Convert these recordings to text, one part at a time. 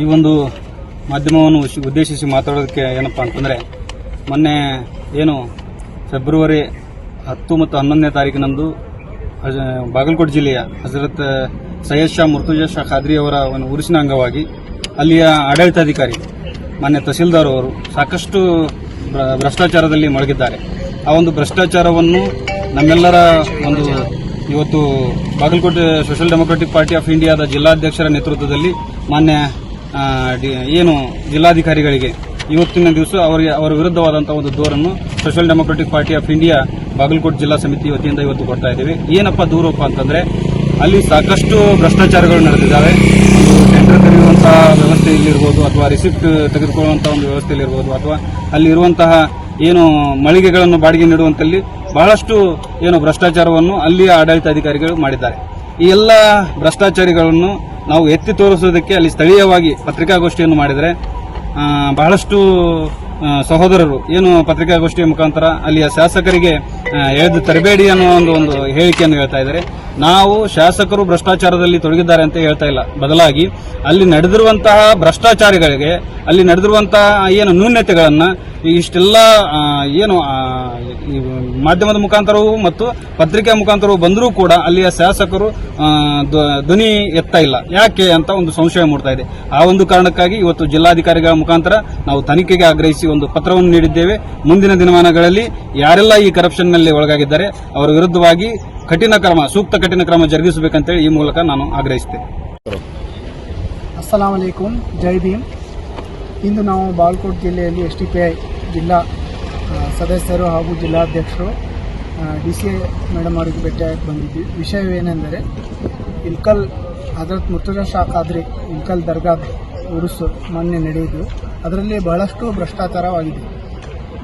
ಈ ಒಂದು ಮಾಧ್ಯಮವನ್ನು ಉದ್ದೇಶಿಸಿ ಮಾತಾಡೋದಕ್ಕೆ ಏನಪ್ಪಾ ಅಂತಂದರೆ, ಮೊನ್ನೆ ಏನು ಫೆಬ್ರವರಿ ಹತ್ತು ಮತ್ತು ಹನ್ನೊಂದನೇ ತಾರೀಕಿನಂದು ಬಾಗಲಕೋಟೆ ಜಿಲ್ಲೆಯ ಹಜರತ್ ಸೈಯದ್ ಶಾ ಮುರ್ತುಜಾ ಶಾ ಖಾದ್ರಿ ಅವರ ಒಂದು ಉರುಸಿನ ಅಂಗವಾಗಿ ಅಲ್ಲಿಯ ಆಡಳಿತಾಧಿಕಾರಿ, ಮಾನ್ಯ ತಹಸೀಲ್ದಾರ್ ಅವರು ಸಾಕಷ್ಟು ಭ್ರ- ಭ್ರಷ್ಟಾಚಾರದಲ್ಲಿ ಮಳಗಿದ್ದಾರೆ. ಆ ಒಂದು ಭ್ರಷ್ಟಾಚಾರವನ್ನು ನಮ್ಮೆಲ್ಲರ ಒಂದು ಇವತ್ತು Bagalkot social democratic party of ಇಂಡಿಯಾದ ಜಿಲ್ಲಾಧ್ಯಕ್ಷರ ನೇತೃತ್ವದಲ್ಲಿ ಮಾನ್ಯ ಏನು ಜಿಲ್ಲಾಧಿಕಾರಿಗಳಿಗೆ ಇವತ್ತಿನ ದಿವಸ ಅವರಿಗೆ ಅವರ ವಿರುದ್ಧವಾದಂತಹ ಒಂದು ದೂರನ್ನು social democratic party of India Bagalkot ಜಿಲ್ಲಾ ಸಮಿತಿ ವತಿಯಿಂದ ಇವತ್ತು ಕೊಡ್ತಾ ಇದ್ದೀವಿ. ಏನಪ್ಪ ದೂರಪ್ಪ ಅಂತಂದ್ರೆ ಅಲ್ಲಿ ಸಾಕಷ್ಟು ಭ್ರಷ್ಟಾಚಾರಗಳು ನಡೆದಿದ್ದಾವೆ. ಟೆಂಡರ್ ಕರೆಯುವಂತಹ ವ್ಯವಸ್ಥೆಯಲ್ಲಿರ್ಬೋದು ಅಥವಾ ರಿಸಿಪ್ಟ್ ತೆಗೆದುಕೊಳ್ಳುವಂತಹ ಒಂದು ವ್ಯವಸ್ಥೆಯಲ್ಲಿರ್ಬೋದು ಅಥವಾ ಅಲ್ಲಿ ಇರುವಂತಹ ಏನು ಮಳಿಗೆಗಳನ್ನು ಬಾಡಿಗೆ ನೀಡುವಂತಲ್ಲಿ ಬಹಳಷ್ಟು ಏನು ಭ್ರಷ್ಟಾಚಾರವನ್ನು ಅಲ್ಲಿಯ ಆಡಳಿತಾಧಿಕಾರಿಗಳು ಮಾಡಿದ್ದಾರೆ. ಈ ಎಲ್ಲ ಭ್ರಷ್ಟಾಚಾರಿಗಳನ್ನು ನಾವು ಎತ್ತಿ ತೋರಿಸೋದಕ್ಕೆ ಅಲ್ಲಿ ಸ್ಥಳೀಯವಾಗಿ ಪತ್ರಿಕಾಗೋಷ್ಠಿಯನ್ನು ಮಾಡಿದರೆ ಬಹಳಷ್ಟು ಸಹೋದರರು ಏನು ಪತ್ರಿಕಾಗೋಷ್ಠಿಯ ಮುಖಾಂತರ ಅಲ್ಲಿಯ ಶಾಸಕರಿಗೆ ಎಳೆದು ತರಬೇಡಿ ಅನ್ನೋ ಒಂದು ಒಂದು ಹೇಳಿಕೆಯನ್ನು ಹೇಳ್ತಾ ಇದ್ದಾರೆ. ನಾವು ಶಾಸಕರು ಭ್ರಷ್ಟಾಚಾರದಲ್ಲಿ ತೊಡಗಿದ್ದಾರೆ ಅಂತ ಹೇಳ್ತಾ ಇಲ್ಲ. ಬದಲಾಗಿ ಅಲ್ಲಿ ನಡೆದಿರುವಂತಹ ಭ್ರಷ್ಟಾಚಾರಿಗಳಿಗೆ, ಅಲ್ಲಿ ನಡೆದಿರುವಂತಹ ಏನು ನ್ಯೂನ್ಯತೆಗಳನ್ನು ಇಷ್ಟೆಲ್ಲ ಏನು ಮಾಧ್ಯಮದ ಮುಖಾಂತರವೂ ಮತ್ತು ಪತ್ರಿಕೆ ಮುಖಾಂತರವೂ ಬಂದರೂ ಕೂಡ ಅಲ್ಲಿಯ ಶಾಸಕರು ಧ್ವನಿ ಎತ್ತಾ ಇಲ್ಲ. ಯಾಕೆ ಅಂತ ಒಂದು ಸಂಶಯ ಮೂಡ್ತಾ ಇದೆ. ಆ ಒಂದು ಕಾರಣಕ್ಕಾಗಿ ಇವತ್ತು ಜಿಲ್ಲಾಧಿಕಾರಿಗಳ ಮುಖಾಂತರ ನಾವು ತನಿಖೆಗೆ ಆಗ್ರಹಿಸಿ ಒಂದು ಪತ್ರವನ್ನು ನೀಡಿದ್ದೇವೆ. ಮುಂದಿನ ದಿನಮಾನಗಳಲ್ಲಿ ಯಾರೆಲ್ಲ ಈ ಕರಪ್ಷನ್ನಲ್ಲಿ ಒಳಗಾಗಿದ್ದಾರೆ, ಅವರ ವಿರುದ್ಧವಾಗಿ ಕಠಿಣ ಕ್ರಮ, ಸೂಕ್ತ ಕಠಿಣ ಕ್ರಮ ಜರುಗಿಸಬೇಕಂತೇಳಿ ಈ ಮೂಲಕ ನಾನು ಆಗ್ರಹಿಸ್ತೇನೆ ಅಸ್ಸಲಾಂ ಅಲೈಕುಂ ಜೈ ಭೀಮ್. ಇಂದು ನಾವು ಬಾಲ್ಕೋಟ್ ಜಿಲ್ಲೆಯಲ್ಲಿ ಎಸ್ ಟಿ ಪಿ ಐ ಜಿಲ್ಲಾ ಸದಸ್ಯರು ಹಾಗೂ ಜಿಲ್ಲಾಧ್ಯಕ್ಷರು ಡಿ ಸಿ ಮೇಡಮ್ ಅವರಿಗೆ ಭೇಟಿಯಾಗಿ ಬಂದಿದ್ವಿ. ವಿಷಯವೇನೆಂದರೆ, ಇಲ್ಕಲ್ ಹಜರತ್ ಮುರ್ತುಜಾ ಶಾ ಖಾದ್ರಿ, ಇಲ್ಕಲ್ ದರ್ಗಾ ಉರುಸು ಮೊನ್ನೆ ನಡೆಯಿತು. ಅದರಲ್ಲಿ ಬಹಳಷ್ಟು ಭ್ರಷ್ಟಾಚಾರವಾಗಿದೆ.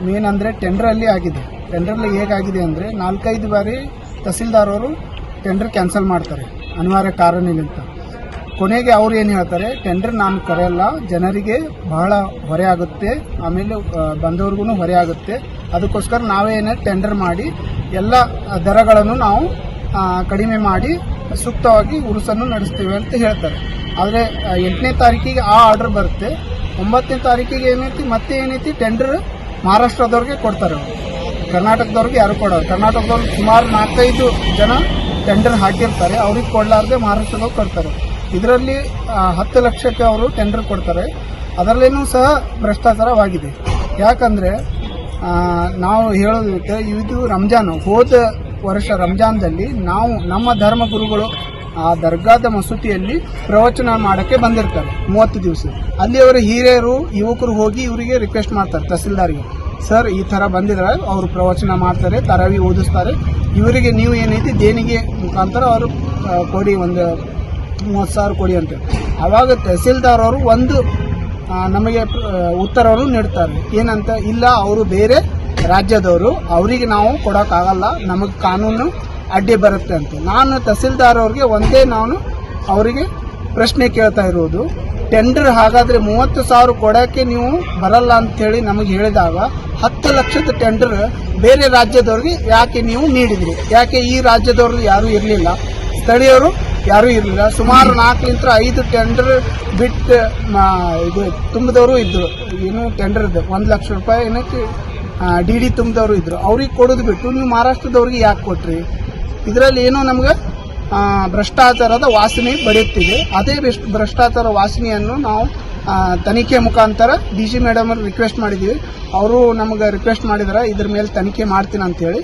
ಮೇನ್ ಅಂದರೆ ಟೆಂಡ್ರಲ್ಲಿ ಆಗಿದೆ. ಟೆಂಡ್ರಲ್ಲಿ ಹೇಗಾಗಿದೆ ಅಂದರೆ ನಾಲ್ಕೈದು ಬಾರಿ ತಹಸೀಲ್ದಾರ್ ಅವರು ಟೆಂಡರ್ ಕ್ಯಾನ್ಸಲ್ ಮಾಡ್ತಾರೆ. ಅನಿವಾರ್ಯ ಕಾರಣಗಳಿಂತ ಕೊನೆಗೆ ಅವ್ರು ಏನು ಹೇಳ್ತಾರೆ? ಟೆಂಡರ್ ನಾನು ಕರೆಯಲ್ಲ. ಜನರಿಗೆ ಬಹಳ ಹೊರೆ ಆಗುತ್ತೆ. ಆಮೇಲೆ ಬಂದವ್ರಿಗೂ ಹೊರೆ ಆಗುತ್ತೆ. ಅದಕ್ಕೋಸ್ಕರ ನಾವೇ ಏನೇ ಟೆಂಡರ್ ಮಾಡಿ, ಎಲ್ಲ ದರಗಳನ್ನು ನಾವು ಕಡಿಮೆ ಮಾಡಿ, ಸೂಕ್ತವಾಗಿ ಉರುಸನ್ನು ನಡೆಸ್ತೇವೆ ಅಂತ ಹೇಳ್ತಾರೆ. ಆದರೆ ಎಂಟನೇ ತಾರೀಕಿಗೆ ಆ ಆರ್ಡರ್ ಬರುತ್ತೆ. ಒಂಬತ್ತನೇ ತಾರೀಕಿಗೆ ಏನೈತಿ, ಮತ್ತೆ ಏನೈತಿ ಟೆಂಡರ್ ಮಹಾರಾಷ್ಟ್ರದವ್ರಿಗೆ ಕೊಡ್ತಾರೆ. ಕರ್ನಾಟಕದವ್ರಿಗೆ ಯಾರು ಕೊಡೋರು. ಕರ್ನಾಟಕದವ್ರು ಸುಮಾರು ನಾಲ್ಕೈದು ಜನ ಟೆಂಡರ್ ಹಾಕಿರ್ತಾರೆ. ಅವ್ರಿಗೆ ಕೊಡಲಾರ್ದೆ ಮಹಾರಾಷ್ಟ್ರದವ್ರು ಕೊಡ್ತಾರೆ. ಇದರಲ್ಲಿ ಹತ್ತು ಲಕ್ಷಕ್ಕೆ ಅವರು ಟೆಂಡರ್ ಕೊಡ್ತಾರೆ. ಅದರಲ್ಲೇನೂ ಸಹ ಭ್ರಷ್ಟಾಚಾರವಾಗಿದೆ. ಯಾಕಂದರೆ ನಾವು ಹೇಳೋದಕ್ಕೆ ಇದು ರಂಜಾನ್. ಹೋದ ವರ್ಷ ರಂಜಾನ್ದಲ್ಲಿ ನಾವು, ನಮ್ಮ ಧರ್ಮಗುರುಗಳು ಆ ದರ್ಗಾದ ಮಸೂತಿಯಲ್ಲಿ ಪ್ರವಚನ ಮಾಡೋಕ್ಕೆ ಬಂದಿರ್ತಾರೆ ಮೂವತ್ತು ದಿವಸ. ಅಲ್ಲಿ ಅವರ ಹಿರಿಯರು, ಯುವಕರು ಹೋಗಿ ಇವರಿಗೆ ರಿಕ್ವೆಸ್ಟ್ ಮಾಡ್ತಾರೆ, ತಹಸೀಲ್ದಾರ್ಗೆ. ಸರ್, ಈ ಥರ ಬಂದಿದ್ದಾರೆ ಅವರು ಪ್ರವಚನ ಮಾಡ್ತಾರೆ, ತರವಿ ಓದಿಸ್ತಾರೆ. ಇವರಿಗೆ ನೀವು ಏನೈತಿ, ದೇಣಿಗೆ ಮುಖಾಂತರ ಅವರು ಕೊಡಿ ಒಂದು ಮೂವತ್ತು ಸಾವಿರ ಕೊಡಿ ಅಂತ. ಆವಾಗ ತಹಸೀಲ್ದಾರ್ ಅವರು ಒಂದು ನಮಗೆ ಉತ್ತರವನ್ನು ನೀಡ್ತಾರೆ. ಏನಂತ, ಇಲ್ಲ, ಅವರು ಬೇರೆ ರಾಜ್ಯದವರು, ಅವರಿಗೆ ನಾವು ಕೊಡೋಕ್ಕಾಗಲ್ಲ, ನಮಗೆ ಕಾನೂನು ಅಡ್ಡಿ ಬರುತ್ತೆ ಅಂತ. ನಾನು ತಹಸೀಲ್ದಾರ್ ಅವ್ರಿಗೆ ಒಂದೇ ನಾನು ಅವರಿಗೆ ಪ್ರಶ್ನೆ ಕೇಳ್ತಾ ಇರೋದು ಟೆಂಡರ್ ಹಾಗಾದ್ರೆ ಮೂವತ್ತು ಸಾವಿರ ಕೊಡೋಕ್ಕೆ ನೀವು ಬರಲ್ಲ ಅಂತೇಳಿ ನಮಗೆ ಹೇಳಿದಾಗ ಹತ್ತು ಲಕ್ಷದ ಟೆಂಡರ್ ಬೇರೆ ರಾಜ್ಯದವ್ರಿಗೆ ಯಾಕೆ ನೀವು ನೀಡಿದ್ರಿ? ಯಾಕೆ ಈ ರಾಜ್ಯದವರು ಯಾರೂ ಇರಲಿಲ್ಲ? ಸ್ಥಳೀಯರು ಯಾರೂ ಇರಲಿಲ್ಲ. ಸುಮಾರು ನಾಲ್ಕರಿಂದ ಐದು ಟೆಂಡರ್ ಬಿಟ್ಟು ಇದು ತುಂಬಿದವರು ಇದ್ದರು ಏನು ಟೆಂಡರ್ ಇದೆ ಒಂದು ಲಕ್ಷ ರೂಪಾಯಿ ಏನಕ್ಕೆ ಡಿ ಡಿ ತುಂಬಿದವರು ಇದ್ದರು ಅವ್ರಿಗೆ ಕೊಡೋದು ಬಿಟ್ಟು ನೀವು ಮಹಾರಾಷ್ಟ್ರದವ್ರಿಗೆ ಯಾಕೆ ಕೊಟ್ರಿ? ಇದರಲ್ಲಿ ಏನೋ ನಮ್ಗೆ ಭ್ರಷ್ಟಾಚಾರದ ವಾಸನೆ ಬಡಿಯುತ್ತಿದೆ ಅದೇ ಭ್ರಷ್ಟ- ಭ್ರಷ್ಟಾಚಾರ ವಾಸನೆಯನ್ನು ನಾವು ಆ, ತನಿಖೆ ಮುಖಾಂತರ ಡಿ ಸಿ ಮೇಡಮ್ ಅವ್ರು ರಿಕ್ವೆಸ್ಟ್ ಮಾಡಿದ್ದೀವಿ ಅವರು ನಮಗೆ ರಿಕ್ವೆಸ್ಟ್ ಮಾಡಿದಾರೆ ಇದ್ರ ಮೇಲೆ ತನಿಖೆ ಮಾಡ್ತೀನಿ ಅಂತೇಳಿ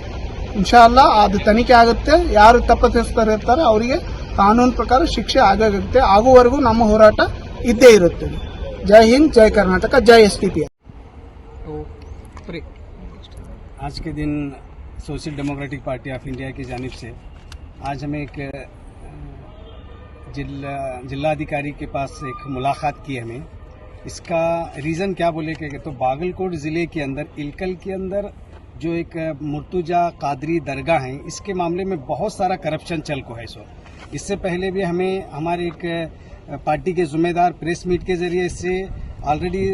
ಇನ್ಶಾಲ್ಲ ಅದು ತನಿಖೆ ಆಗುತ್ತೆ ಯಾರು ತಪ್ಪಿತಸ್ಥರು ಇರ್ತಾರೆ ಅವರಿಗೆ ಕಾನೂನು ಪ್ರಕಾರ ಶಿಕ್ಷೆ ಆಗಾಗುತ್ತೆ ಆಗುವವರೆಗೂ ನಮ್ಮ ಹೋರಾಟ ಇದ್ದೇ ಇರುತ್ತೆ ಜೈ ಹಿಂದ್ ಜೈ ಕರ್ನಾಟಕ ಜೈ ಎಸ್ ಟಿ ಪಿ आज के दिन social democratic party of India की जानिब से आज हमें एक जिला, जिलाधिकारी के पास एक मुलाकात की हमें। इसका रीज़न क्या बोले कि तो बागलकोट ज़िले के अंदर, इलकल के अंदर जो एक मुर्तुजा कादरी दरगाह है, इसके मामले में बहुत सारा करप्शन चल को है सो इससे पहले भी हमें, हमारे एक पार्टी के जिम्मेदार प्रेस मीट के ज़रिए इससे ऑलरेडी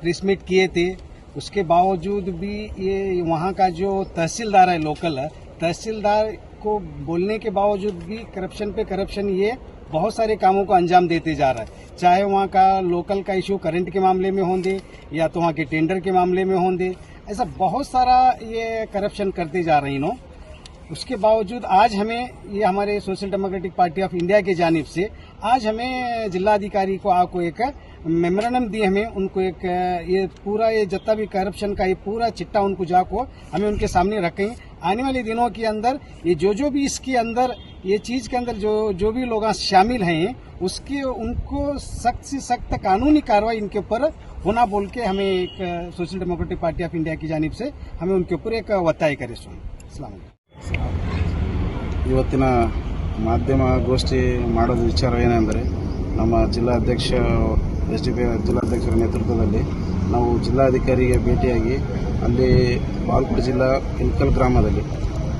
प्रेस मीट किए थे। उसके बावजूद भी ये, वहाँ का जो तहसीलदार है लोकल तहसीलदार को बोलने के बावजूद भी करप्शन पे करप्शन ये बहुत सारे कामों को अंजाम देते जा रहा है। चाहे वहाँ का लोकल का इशू करंट के मामले में होंगे या तो वहाँ के टेंडर के मामले में होंगे, ऐसा बहुत सारा ये करप्शन करते जा रही नो उसके बावजूद आज हमें ये हमारे social democratic party of India की जानब से आज हमें जिलाधिकारी को आपको एक मेमोरेंडम दिए हमें उनको एक ये पूरा ये जितना भी करप्शन का ये पूरा चिट्टा उनको जाको हमें उनके सामने रखें आने वाले दिनों के अंदर ये जो जो भी इसके अंदर ये चीज के अंदर जो जो भी लोग शामिल हैं उसके उनको सख्त से सख्त कानूनी कार्रवाई इनके ऊपर होना बोल के हमें एक social democratic party of India की जानिब से हमें उनके ऊपर एक ಒತ್ತಾಯ करे सुन अस्सलाम वालेकुम। ಇವತ್ತಿನ ಮಾಧ್ಯಮ ಗೋಷ್ಠಿ ಮಾಡೋದು ವಿಚಾರ ಏನೆಂದರೆ ನಮ್ಮ ಜಿಲ್ಲಾಧ್ಯಕ್ಷ ಎಸ್ ಡಿ ಪಿ ಜಿಲ್ಲಾಧ್ಯಕ್ಷರ ನೇತೃತ್ವದಲ್ಲಿ ನಾವು ಜಿಲ್ಲಾಧಿಕಾರಿಗೆ ಭೇಟಿಯಾಗಿ ಅಲ್ಲಿ ಬಾಲ್ಕೋಟ್ ಜಿಲ್ಲಾ ಇನ್ಕಲ್ ಗ್ರಾಮದಲ್ಲಿ,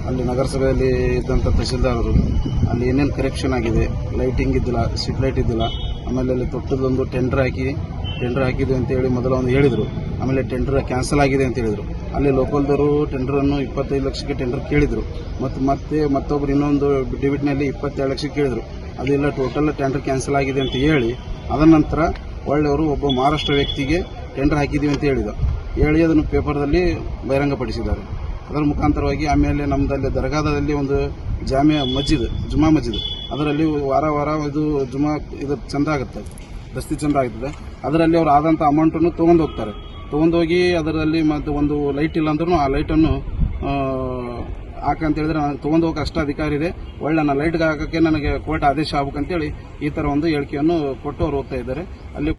ಅಲ್ಲಿ ನಗರಸಭೆಯಲ್ಲಿ ಇದ್ದಂಥ ತಹಸೀಲ್ದಾರರು ಅಲ್ಲಿ ಏನೇನು ಕರೆಕ್ಷನ್ ಆಗಿದೆ ಲೈಟಿಂಗ್ ಇದ್ದಿಲ್ಲ ಸ್ಟ್ರೀಟ್ ಲೈಟ್ ಇದ್ದಿಲ್ಲ, ಆಮೇಲೆ ಅಲ್ಲಿ ತೊಟ್ಟದೊಂದು ಟೆಂಡರ್ ಹಾಕಿ ಟೆಂಡರ್ ಹಾಕಿದೆ ಅಂತ ಹೇಳಿ ಮೊದಲ ಒಂದು ಹೇಳಿದರು. ಆಮೇಲೆ ಟೆಂಡರ್ ಕ್ಯಾನ್ಸಲ್ ಆಗಿದೆ ಅಂತ ಹೇಳಿದರು. ಅಲ್ಲಿ ಲೋಕಲ್ದವರು ಟೆಂಡರನ್ನು ಇಪ್ಪತ್ತೈದು ಲಕ್ಷಕ್ಕೆ ಟೆಂಡರ್ ಕೇಳಿದರು. ಮತ್ತು ಮತ್ತೆ ಮತ್ತೊಬ್ಬರು ಇನ್ನೊಂದು ಡಿವಿಟ್ನಲ್ಲಿ ಇಪ್ಪತ್ತೆರಡು ಲಕ್ಷಕ್ಕೆ ಕೇಳಿದರು. ಅದೆಲ್ಲ ಟೋಟಲ್ ಟೆಂಡರ್ ಕ್ಯಾನ್ಸಲ್ ಆಗಿದೆ ಅಂತ ಹೇಳಿ ಅದ ನಂತರ ಒಳ್ಳೆಯವರು, ಒಬ್ಬ ಮಹಾರಾಷ್ಟ್ರ ವ್ಯಕ್ತಿಗೆ ಟೆಂಡರ್ ಹಾಕಿದ್ದೀವಿ ಅಂತ ಹೇಳಿದ. ಹೇಳಿ ಅದನ್ನು ಪೇಪರ್ದಲ್ಲಿ ಬಹಿರಂಗಪಡಿಸಿದ್ದಾರೆ. ಅದರ ಮುಖಾಂತರವಾಗಿ ಆಮೇಲೆ ನಮ್ಮದಲ್ಲಿ ದರ್ಗಾದಲ್ಲಿ ಒಂದು ಜಾಮಿಯಾ ಮಸ್ಜಿದ್, ಜುಮಾ ಮಸ್ಜಿದ್. ಅದರಲ್ಲಿ ವಾರ ವಾರ ಇದು ಜುಮಾ, ಇದು ಚಂದ ಆಗುತ್ತೆ, ದಸ್ತಿ ಚಂದ ಆಗ್ತದೆ. ಅದರಲ್ಲಿ ಅವರು ಆದಂಥ ಅಮೌಂಟನ್ನು ತೊಗೊಂಡು ಹೋಗ್ತಾರೆ. ತೊಗೊಂಡೋಗಿ ಅದರಲ್ಲಿ ಮತ್ತು ಒಂದು ಲೈಟ್ ಇಲ್ಲ ಅಂದ್ರೂ ಆ ಲೈಟನ್ನು ಹಾಕಂತ ಹೇಳಿದ್ರೆ ನನಗೆ ತೊಗೊಂಡು ಹೋಗಕ್ಕೆ ಅಷ್ಟು ಅಧಿಕಾರ ಇದೆ. ಒಳ್ಳೆ ನಾನು ಲೈಟ್ಗೆ ಹಾಕೋಕ್ಕೆ ನನಗೆ ಕೋರ್ಟ್ ಆದೇಶ ಆಗ್ಬೇಕಂತೇಳಿ ಈ ಥರ ಒಂದು ಹೇಳಿಕೆಯನ್ನು ಕೊಟ್ಟು ಅವ್ರು ಹೋಗ್ತಾ ಇದ್ದಾರೆ. ಅಲ್ಲಿ